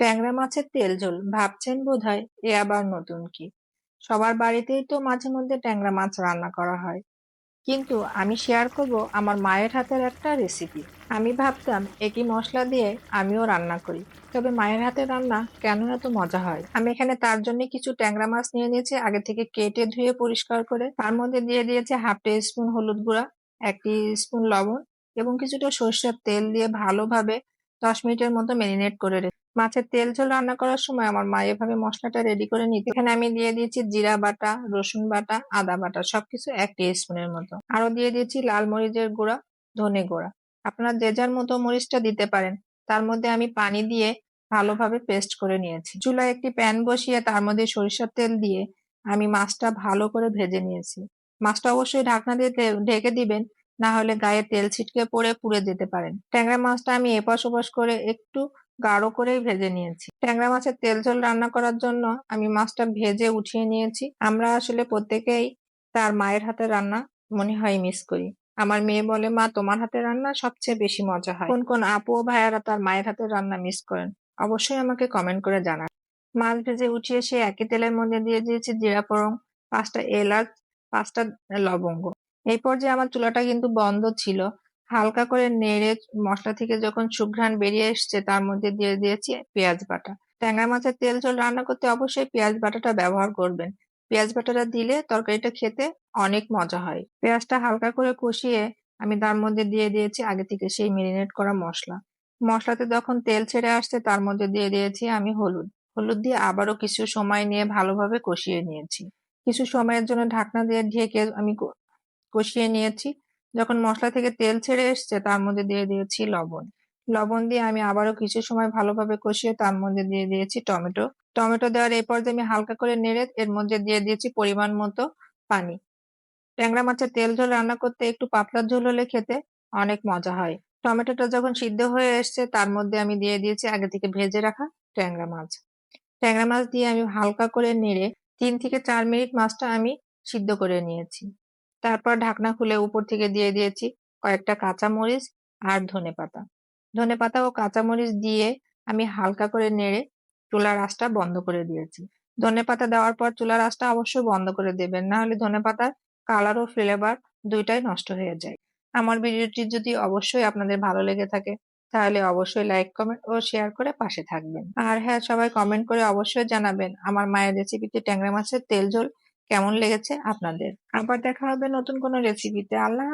ট্যাংরা মাছের তেল ঝোল, ভাবছেন বোধহয়? এ আবার নতুন কি? সবার বাড়িতেই তো মাঝে মধ্যে ট্যাংরা মাছ রান্না করা হয়। কিন্তু আমি শেয়ার করব আমার মায়ের হাতের একটা রেসিপি আমি ভাবতাম, একই মশলা দিয়ে আমিও রান্না করি। তবে মায়ের হাতের রান্না কেন এত মজা হয়? আমি এখানে তার জন্য কিছু ট্যাংরা মাছ নিয়ে নিয়েছি, আগে থেকে কেটে ধুয়ে পরিষ্কার করে। তার মধ্যে দিয়ে দিয়েছে হাফ টি স্পুন হলুদ গুঁড়া, এক স্পুন লবণ এবং কিছুটা সর্ষের তেল দিয়ে ভালোভাবে দশ মিনিটের মতো ম্যারিনেট করে রেখে মাছের তেল ঝোল রান্না করার সময় আমার মা এভাবে মশলাটা রেডি করে নিতে। এখানে আমি দিয়ে দিয়েছি জিরা বাটা, রসুন বাটা, আদা বাটা, সবকিছু এক স্পুনের মতো। আরও দিয়ে দিয়েছি লাল মরিচের গুঁড়া, ধনে গুঁড়া। আপনারা যে যার মতো মরিচটা দিতে পারেন, তার মধ্যে আমি পানি দিয়ে ভালোভাবে পেস্ট করে নিয়েছি। চুলায় একটি প্যান বসিয়ে তার মধ্যে সরিষার তেল দিয়ে আমি মাছটা ভালো করে ভেজে নিয়েছি। মাছটা অবশ্যই ঢাকনা দিয়ে ঢেকে দিবেন, না হলে গায়ে তেল ছিটকে পড়ে পুড়ে যেতে পারেন। ট্যাংরা মাছটা আমি এপাশ ওপাশ করে একটু গাঢ় করেই ভেজে নিয়েছি। ট্যাংরা মাছের তেল ঝোল রান্না করার জন্য আমি মাছটা ভেজে উঠিয়ে নিয়েছি। আমরা আসলে প্রত্যেকেই তার মায়ের হাতে রান্না মনে হয় মিস করি। আমার মেয়ে বলে, মা, তোমার হাতে রান্না সবচেয়ে বেশি মজা হয়। কোন কোন আপু ও ভাইয়ারা তার মায়ের হাতে রান্না মিস করেন? অবশ্যই আমাকে কমেন্ট করে জানান। মাছ ভেজে উঠিয়ে সে একই তেলের মধ্যে দিয়ে দিয়েছি জিরা ফোড়ন, পাঁচটা এলাচ, পাঁচটা লবঙ্গ। এই পর্যায়ে আমার চুলাটা কিন্তু বন্ধ ছিল। হালকা করে নেড়ে মশলা থেকে যখন সুঘ্রাণ বেরিয়ে এসছে, তার মধ্যে দিয়ে দিয়েছি পেঁয়াজ বাটা। ট্যাংরা মাছের তেল ঝোল রান্না করতে অবশ্যই পেঁয়াজ বাটাটা ব্যবহার করবেন। পেঁয়াজ বাটাটা দিলে তরকারিটা খেতে অনেক মজা হয়। পেঁয়াজটা হালকা করে কষিয়ে আমি তার মধ্যে দিয়ে দিয়েছি আগে থেকে সেই মেরিনেট করা মশলা। মশলাতে যখন তেল ছেড়ে আসছে, তার মধ্যে দিয়ে দিয়েছি আমি হলুদ। হলুদ দিয়ে আবারও কিছু সময় নিয়ে ভালোভাবে কষিয়ে নিয়েছি। কিছু সময়ের জন্য ঢাকনা দিয়ে ঢেকে আমি কষিয়ে নিয়েছি। যখন মশলা থেকে তেল ছেড়ে এসছে, তার মধ্যে দিয়ে দিয়েছি লবণ। লবণ দিয়ে আমি আবারও কিছু সময় ভালোভাবে কষিয়ে তার মধ্যে দিয়ে দিয়েছি টমেটো। টমেটো দেওয়ার এই পর্যায়ে আমি হালকা করে নেড়ে এর মধ্যে দিয়ে দিয়েছি পরিমাণ মতো পানি। ট্যাংরা মাছের তেল ঝোল রান্না করতে একটু পাতলা ঝোল হলে খেতে অনেক মজা হয়। টমেটোটা যখন সিদ্ধ হয়ে এসছে, তার মধ্যে আমি দিয়ে দিয়েছি আগে থেকে ভেজে রাখা ট্যাংরা মাছ। ট্যাংরা মাছ দিয়ে আমি হালকা করে নেড়ে তিন থেকে চার মিনিট মাছটা আমি সিদ্ধ করে নিয়েছি। তারপর ঢাকনা খুলে উপর থেকে দিয়ে দিয়েছি কয়েকটা কাঁচা মরিচ আর ধনে পাতা। ধনে পাতা ও কাঁচা মরিচ দিয়ে আমি হালকা করে নেড়ে চুলার আঁচটা বন্ধ করে দিয়েছি। ধনে পাতা দেওয়ার পর চুলার আঁচটা অবশ্যই বন্ধ করে দেবেন, না হলে ধনে পাতার কালার ও ফ্লেভার দুইটাই নষ্ট হয়ে যায়। আমার ভিডিওটি যদি অবশ্যই আপনাদের ভালো লেগে থাকে, তাহলে অবশ্যই লাইক কমেন্ট ও শেয়ার করে পাশে থাকবেন। আর হ্যাঁ সবাই কমেন্ট করে অবশ্যই জানাবেন আমার মায়ের রেসিপিতে ট্যাংরা মাছের তেল ঝোল কেমন লেগেছে আপনাদের? আবার দেখা হবে নতুন কোনো রেসিপিতে আল্লাহ